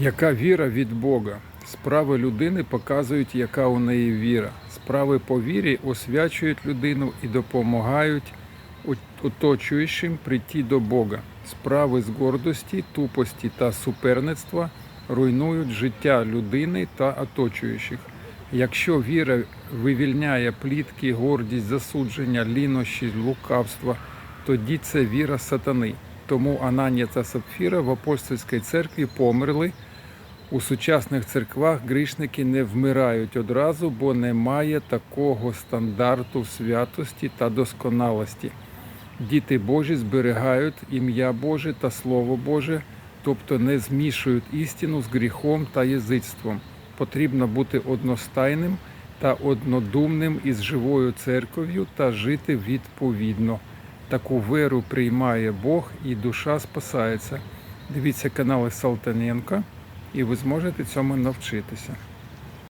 Яка віра від Бога? Справи людини показують, яка у неї віра. Справи по вірі освячують людину і допомагають оточуючим прийти до Бога. Справи з гордості, тупості та суперництва руйнують життя людини та оточуючих. Якщо віра вивільняє плітки, гордість, засудження, лінощі, лукавство, тоді це віра сатани. Тому Ананія та Сапфіра в апостольській церкві померли. У сучасних церквах грішники не вмирають одразу, бо немає такого стандарту святості та досконалості. Діти Божі зберігають ім'я Боже та Слово Боже, тобто не змішують істину з гріхом та язицтвом. Потрібно бути одностайним та однодумним із живою церков'ю та жити відповідно. Таку виру приймає Бог і душа спасається. Дивіться канали Салтаненка, і ви зможете цьому навчитися.